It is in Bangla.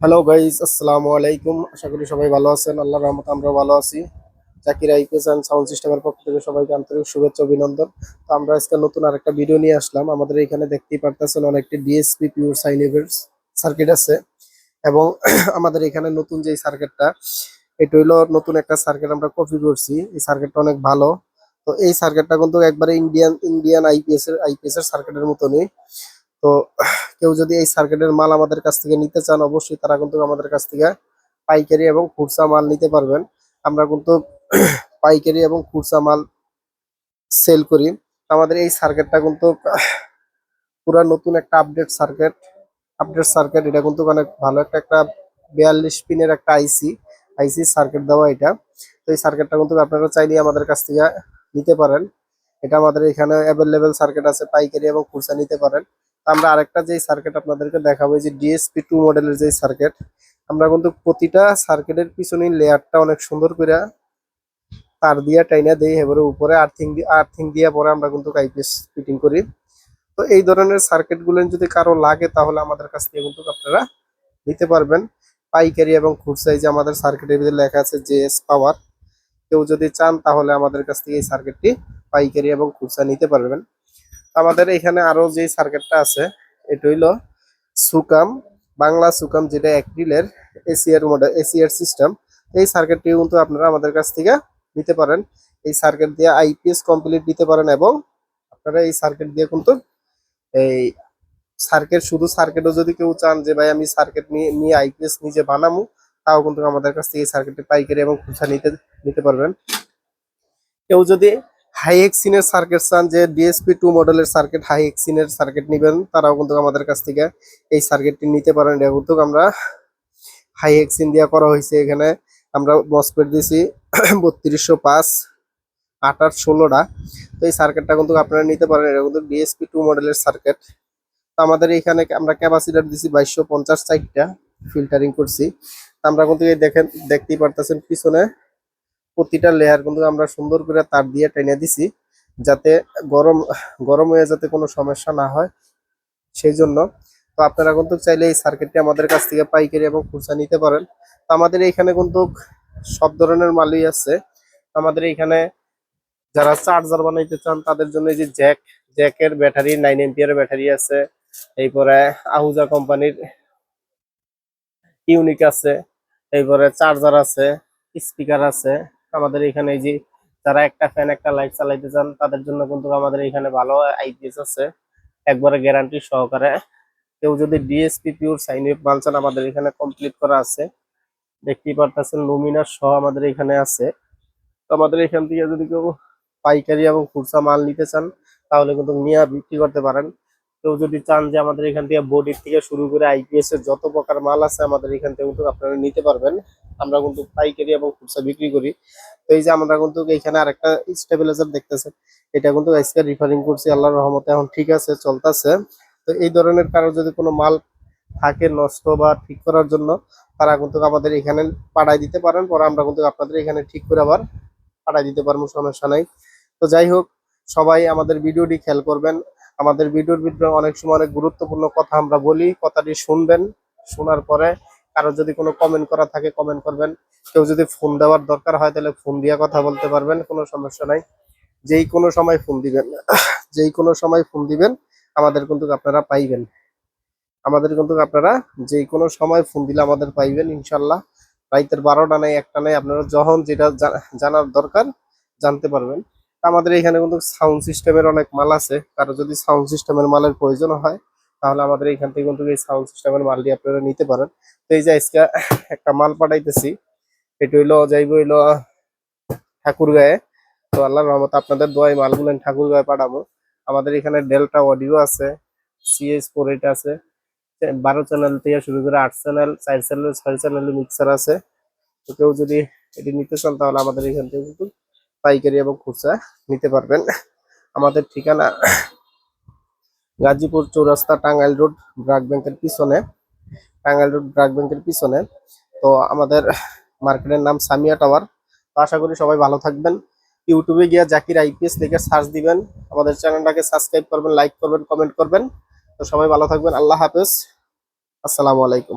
হ্যালো গাইজ আসসালামু আলাইকুম আশা করি সবাই ভালো আছেন। আল্লাহ রহমতে আমরা ভালো আছি। জাকির আইপিএস অ্যান্ড সাউন্ড সিস্টেমের পক্ষ থেকে সবাইকে আন্তরিক শুভেচ্ছা, অভিনন্দন। তো আমরা আজকে নতুন আরেকটা ভিডিও নিয়ে আসলাম। আমাদের এখানে দেখতেই পারতেছেন অনেকটি ডিএসপি পিওর সাইন সার্কিট আছে। এবং আমাদের এখানে নতুন যে সার্কিটটা এটা হইল নতুন একটা সার্কিট আমরা কপি করছি। এই সার্কিটটা অনেক ভালো। তো এই সার্কিটটা কিন্তু একবারে ইন্ডিয়ান ইন্ডিয়ান আইপিএস এর আইপিএস এর সার্কিটের মতনই। তো কেউ যদি এই সার্কিটের মাল আমাদের কাছ থেকে নিতে চান, অবশ্যই তারা কিন্তু আমাদের কাছ থেকে পাইকারি এবং খুচরা মাল নিতে পারবেন। আমরা কিন্তু পাইকারি এবং খুচরা মাল সেল করি। আমাদের এই সার্কিটটা কিন্তু পুরা নতুন একটা আপডেট সার্কিট। আপডেট সার্কিট, এটা কিন্তু অনেক ভালো একটা একটা বিয়াল্লিশ পিনের একটা আইসি আইসি সার্কিট দেওয়া এটা। তো এই সার্কিটটা কিন্তু আপনারা চাইলে আমাদের কাছ থেকে নিতে পারেন। এটা আমাদের এখানে অ্যাভেলেবেল সার্কিট আছে, পাইকারি এবং খুচরা নিতে পারেন। আমরা আরেকটা যে সার্কিট আপনাদেরকে দেখাবো যে ডিএসপি টু মডেলের যে সার্কিট আমরা কিন্তু প্রতিটা সার্কিটের পিছনে লেয়ারটা অনেক সুন্দর করে তার দিয়া টাইনা দেই, এবারে উপরে আর্থিং দিয়ে আর্থিং দিয়ে পরে আমরা কিন্তু আইপিএস ফিটিং করি। তো এই ধরনের সার্কিটগুলো যদি কারও লাগে, তাহলে আমাদের কাছ থেকে কিন্তু আপনারা নিতে পারবেন। পাইকারি এবং খুচরাই যে আমাদের সার্কিটের ভিতরে লেখা আছে জেএস পাওয়ার কেউ যদি চান, তাহলে আমাদের কাছ থেকে এই সার্কিটটি পাইকারি এবং খুচরা নিতে পারবেন। আমাদের এখানে আরও যে সার্কিটটা আছে, এটা হইল সুকাম, বাংলা সুকাম যেটা অ্যাক্রিলের এসিআর মডেল এসিআর সিস্টেম এই সার্কিটটি কিন্তু আপনারা আমাদের কাছ থেকে নিতে পারেন। এই সার্কিট দিয়ে আইপিএস কমপ্লিট দিতে পারেন এবং আপনারা এই সার্কিট দিয়ে কিন্তু এই সার্কিট শুধু সার্কিটও যদি কেউ চান যে, ভাই, আমি সার্কিট নিয়ে নিয়ে আইপিএস নিজে বানামু তাও কিন্তু আমাদের কাছ থেকে এই সার্কিটটি পাইকারি এবং খুচরা নিতে নিতে পারবেন। কেউ যদি হাই এক্সিনের সার্কিট চান যে ডিএসপি টু মডেলের সার্কিট হাই এক্সিনের সার্কিট নেবেন, তারাও কিন্তু আমাদের কাছ থেকে এই সার্কিটটি নিতে পারেন। এটা কিন্তু আমরা হাই এক্সিন দিয়ে করা হয়েছে এখানে। আমরা মসপেট দিয়েছি বত্রিশশো পাঁচ আট আট ষোলোটা। তো এই সার্কিটটা কিন্তু আপনারা নিতে পারেন। এটা কিন্তু ডিএসপি টু মডেলের সার্কিট তো আমাদের এখানে আমরা ক্যাপাসিটার দিছি বাইশশো পঞ্চাশ চারটা ফিল্টারিং করছি। আমরা কিন্তু এই দেখেন, দেখতেই পারতেছেন পিছনে। প্রতিটা লেয়ার কিন্তু আমরা সুন্দর করে তার দিয়ে টেনে দিছি, যাতে গরম গরম হয়ে যাতে কোনো সমস্যা না হয়, সেই জন্য। তো আপনারা কিন্তু চাইলে এই সার্কিটটি আমাদের কাছ থেকে পাইকারি এবং খুচরা নিতে পারেন। তো আমাদের এখানে কিন্তু সব ধরনের মালই আছে। আমাদের এখানে যারা চার্জার বানাইতে চান, তাদের জন্য এই যে জ্যাক জ্যাকের ব্যাটারি নাইন এমপিয়ার ব্যাটারি আছে। এরপরে আহুজা কোম্পানির ইউনিক আছে। এরপরে চার্জার আছে স্পিকার আছে। আমাদের এখানে যে যারা একটা ফ্যান একটা লাইট চালাইতে চান, তাদের জন্য কিন্তু আমাদের এখানে ভালো আইপিএস আছে। একবারে গ্যারান্টি সহকারে। কেউ যদি ডিএসপি পিওর সাইন ওয়েভ মাল চান আমাদের এখানে কমপ্লিট করা আছে। দেখতেই পারতেছেন লুমিনার সহ আমাদের এখানে আছে। তো আমাদের এখান থেকে যদি কেউ পাইকারি এবং খুচরা মাল নিতে চান, তাহলে কিন্তু নিয়ে বিক্রি করতে পারেন। কেউ যদি চান যে আমাদের এখান থেকে বডির থেকে শুরু করে আইপিএস এর যত প্রকার মাল আছে আমাদের এখান থেকে কিন্তু আপনারা নিতে পারবেন। আমরা কিন্তু পাইকারি এবং খুচরা বিক্রি করি। তো এই যে আমরা কিন্তু এখানে আরেকটা স্টেবিলাইজার দেখতেছেন, এটা কিন্তু আজকে রিফারিং করছি, আল্লাহর রহমতে এখন ঠিক আছে, চলতেছে। তো এই ধরনের কারও যদি কোনো মাল থাকে নষ্ট বা ঠিক করার জন্য, তারা কিন্তু আমাদের এখানে পাঠাই দিতে পারেন। পরে আমরা কিন্তু আপনাদের এখানে ঠিক করে আবার পাঠাই দিতে পারব, সমস্যা নাই। তো যাই হোক, সবাই আমাদের ভিডিওটি খেয়াল করবেন। আমাদের ভিডিওর ভিতরে অনেক সময় অনেক গুরুত্বপূর্ণ কথা আমরা বলি, কথাটি শুনবেন, শোনার পরে কারও যদি কোনো কমেন্ট করা থাকে কমেন্ট করবেন। কেউ যদি ফোন দেওয়ার দরকার হয় তাহলে ফোন দিয়ে কথা বলতে পারবেন, কোনো সমস্যা নাই। যেই কোনো সময় ফোন দিবেন, যেই কোনো সময় ফোন দিবেন, আমাদের কিন্তু আপনারা পাইবেন। আমাদের কিন্তু আপনারা যেই কোনো সময় ফোন দিলে আমাদের পাইবেন ইনশাল্লাহ রাইতের বারোটা নেই, একটা নেই, আপনারা যখন যেটা জানার দরকার জানতে পারবেন। আমাদের এখানে কিন্তু সাউন্ড সিস্টেমের অনেক মাল আছে। কারও যদি সাউন্ড সিস্টেমের মালের প্রয়োজন হয়, তাহলে আমাদের এখান থেকে কিন্তু এই সাউন্ড সিস্টেমের মালটি আপনারা নিতে পারেন। তো এই যে আজকে একটা মাল পাঠাইতেছি, এটা হইল, যাইব হইল ঠাকুরগাঁয়ে। তো আল্লাহর রহমত আপনাদের দোয়াই মালগুলো ঠাকুরগাঁয়ে পাঠাবো। আমাদের এখানে ডেল্টা অডিও আছে সিএস ফোর এইট আছে, বারো চ্যানেল থেকে শুরু করে আট চ্যানেল চার চ্যানেল ছয় চ্যানেল মিক্সার আছে। তো কেউ যদি এটি নিতে চান, তাহলে আমাদের এখান থেকে কিন্তু পাইকারি এবং খুচরা নিতে পারবেন। আমাদের ঠিকানা গাজীপুর চৌরাস্তা টাঙ্গাইল রোড, ব্রাক ব্যাংকের পিছনে। টাঙ্গাইল রোড, ব্রাক ব্যাংকের পিছনে। তো আমাদের মার্কেটের নাম সামিয়া টাওয়ার। তো আশা করি সবাই ভালো থাকবেন। ইউটিউবে গিয়ে জাকির আইপিএস লিখে সার্চ দিবেন। আমাদের চ্যানেলটাকে সাবস্ক্রাইব করবেন, লাইক করবেন, কমেন্ট করবেন। তো সবাই ভালো থাকবেন। আল্লাহ হাফেজ। আসসালামু আলাইকুম।